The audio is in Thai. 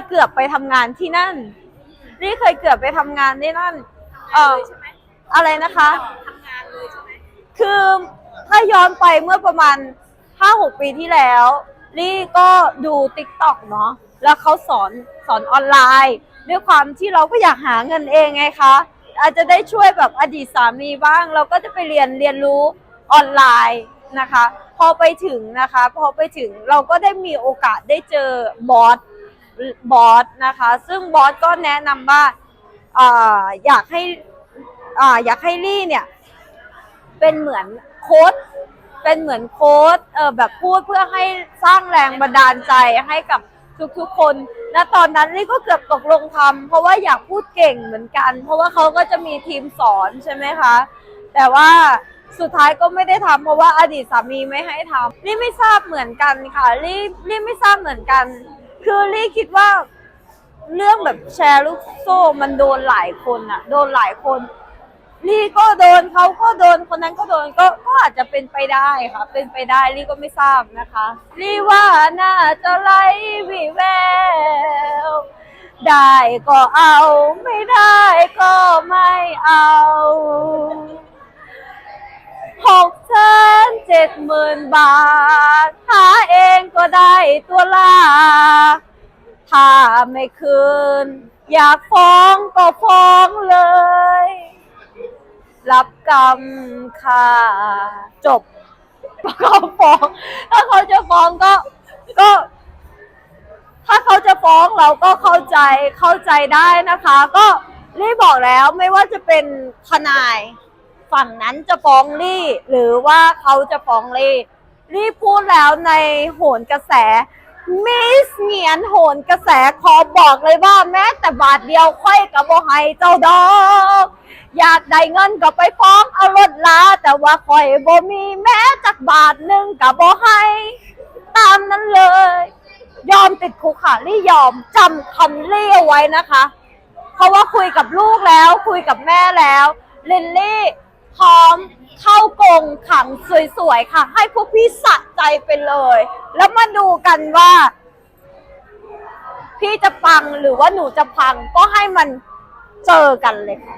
ยเกือบไปทำงานที่นั่นลี่เคยเกือบไปทำงานที่นั่น เออใช่ไหมอะไรนะคะ ทำงานเลยใช่ไหมคือถ้าย้อนไปเมื่อประมาณ5-6ปีที่แล้วลี่ก็ดูติ๊กต็อกเนาะแล้วเขาสอนสอนออนไลน์ด้วยความที่เราก็อยากหาเงินเองไงคะ อาจจะได้ช่วยแบบอดีตสามีบ้าง เราก็จะไปเรียนเรียนรู้ออนไลน์นะคะ พอไปถึงนะคะ พอไปถึงเราก็ได้มีโอกาสได้เจอบอส บอสนะคะ ซึ่งบอสก็แนะนำว่าออยากให้ออยากให้ลี่เนี่ย เป็นเหมือนโค้ดเป็นเหมือนโค้ดเออแบบพูดเพื่อให้สร้างแรงบันดาลใจให้กับทุกๆคนณตอนนั้นลี่ก็เกือบตกลงทำเพราะว่าอยากพูดเก่งเหมือนกัน เพราะว่าเขาก็จะมีทีมสอนใช่ไหมคะ แต่ว่าสุดท้ายก็ไม่ได้ทำเพราะว่าอดีตสามีไม่ให้ทำลี่ไม่ทราบเหมือนกันค่ะลี่ลี่ไม่ทราบเหมือนกัน คือลี่คิดว่า เรื่องแบบแชร์ลูกโซ่มันโดนหลายคนอะโดนหลายคนลี่ก็โดนเขาก็โดนคนนั้นก็โดนก็ก็อาจจะเป็นไปได้ค่ะ เป็นไปได้ลี่ก็ไม่ทราบนะคะลี่ว่าน่าจะไล่วิแววได้ก็เอา ไม่ได้ก็ไม่เอาหกแสนเจ็ดหมื่นบาทหาเองก็ได้ตัวลา ถ้าไม่คืน อยากฟ้องก็ฟ้องเลย รับกรรมค่ะจบเขาฟ้อง ถ้าเขาจะฟ้องก็ก็ ถ้าเขาจะฟ้องเราก็เข้าใจเข้าใจได้นะคะ ก็ลี่บอกแล้วไม่ว่าจะเป็นทนาย ฝั่งนั้นจะฟ้องลี่ หรือว่าเขาจะฟ้องลี่ลี่พูดแล้วในโหนกระแส มิสเงียนโหนกระแสขอบอกเลยว่าแม้แต่บาทเดียวค่อยกับโบให้เจ้าดอก อยากได้เงินก็ไปฟ้องเอารถลา แต่ว่าค่อยบ่มีแม้จักบาทหนึ่งกับบ่ให้ตามนั้นเลย ยอมติดคุกค่ะลี่ยอมจำคำลี่เอาไว้นะคะ เพราะว่าคุยกับลูกแล้วคุยกับแม่แล้วลินลี่ พร้อมเข้ากรงขังสวยๆค่ะ ให้พวกพี่สะใจไปเลย แล้วมาดูกันว่า พี่จะปังหรือว่าหนูจะพังก็ให้มันเจอกันเลยค่ะ